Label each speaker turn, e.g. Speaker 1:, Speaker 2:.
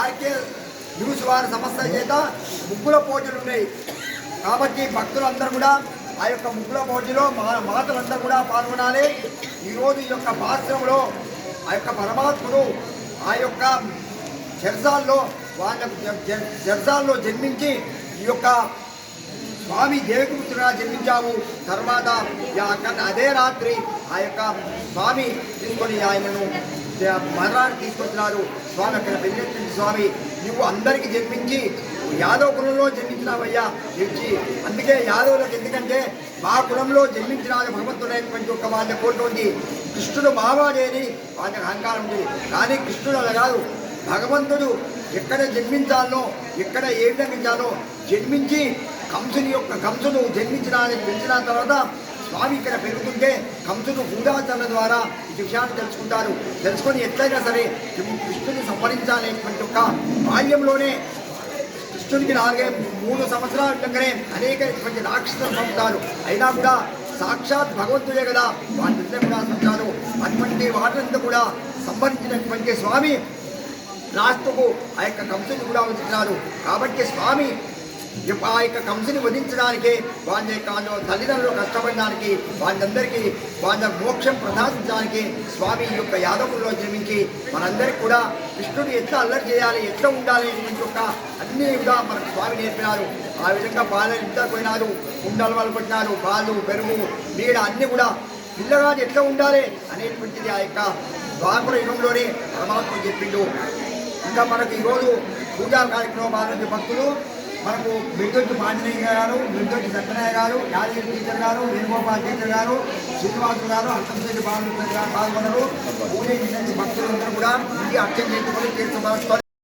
Speaker 1: RK news వారి సంస్థ చేత ముగ్గుల పోటీలు ఉన్నాయి కాబట్టి భక్తులందరూ కూడా ఆ యొక్క ముగ్గుల పోటీలో మా మాతలందరూ కూడా పాల్గొనాలి. ఈరోజు ఈ యొక్క పాశ్రంలో ఆ యొక్క పరమాత్ముడు ఆ యొక్క జర్జాల్లో వాళ్ళ జర్జాల్లో జన్మించి ఈ యొక్క స్వామి దేవకుపుత్రుగా జన్మించావు. తర్వాత అదే రాత్రి ఆ యొక్క స్వామి తీసుకొని ఆయనను మరణాన్ని తీసుకొచ్చినారు స్వామి అక్కడ వెళ్ళినటువంటి స్వామి నువ్వు అందరికీ జన్మించి యాదవ కులంలో జన్మించినావయ్యా జడ్జి అందుకే యాదవులకు ఎందుకంటే మా కులంలో జన్మించిన భగవంతుడైనటువంటి ఒక వాళ్ళ కోరిక ఉంది. కృష్ణుడు మావాడేని వాళ్ళకి అహంకారం ఉంది. కానీ కృష్ణుడు అలా కాదు. భగవంతుడు ఎక్కడ జన్మించాలో ఎక్కడ ఏ విధంగా జన్మించి కంసుని యొక్క కంసును జన్మించడానికి పెంచిన తర్వాత స్వామి ఇక్కడ పెరుగుతుంటే కంసును గూఢాచరణ ద్వారా ఈ విషయాన్ని తెలుసుకుంటారు. తెలుసుకొని ఎట్లయినా సరే కృష్ణుని సంహరించాలనేటువంటి యొక్క బాల్యంలోనే కృష్ణునికి నాలుగే మూడు సంవత్సరాల ఉండగానే అనేకటువంటి రాక్షస పంపుతారు అయినా కూడా సాక్షాత్ భగవంతుడే కదా వాటిని కూడా సంచారు అటువంటి వాటినంతా కూడా సంహరించినటువంటి స్వామి రాష్ట్రకు ఆ యొక్క కంసుని కూడా వదిలినారు కాబట్టి స్వామి ఆ యొక్క కంసుని వధించడానికి వాళ్ళ యొక్క తల్లిదండ్రులు కష్టపడడానికి వాళ్ళందరికీ వాళ్ళ మోక్షం ప్రసాదించడానికి స్వామి యొక్క యాదవుల్లో జన్మించి మనందరికీ కూడా కృష్ణుడు ఎట్లా అల్లరి చేయాలి ఎట్లా ఉండాలి అనేటువంటి యొక్క అన్ని కూడా మనకు స్వామి నేర్పినారు. ఆ విధంగా పాలు ఇద్దరు పోయినారు కుండల వాళ్ళు కొట్టినారు పాలు పెరుగు నీడ అన్నీ కూడా పిల్లగాడు ఎట్లా ఉండాలి అనేటువంటిది ఆ యొక్క ద్వాపర యుగంలోనే పరమాత్మ చెప్పిండు. ఇంకా మనకు ఈరోజు పూజా కార్యక్రమం భక్తులు మనకు మిర్దొచ్చి పాంజనేయ గారు మిర్దొచ్చి సత్యనాయ గారు యాదగిరి టీచర్ గారు వేణుగోపాల్ టీచర్ గారు శ్రీనివాసు గారు అర్థంశెట్టి బాలు పాల్గొన్నారు. పూజ చేసిన భక్తులందరూ కూడా ఇది అర్థం చేసుకొని తీర్థ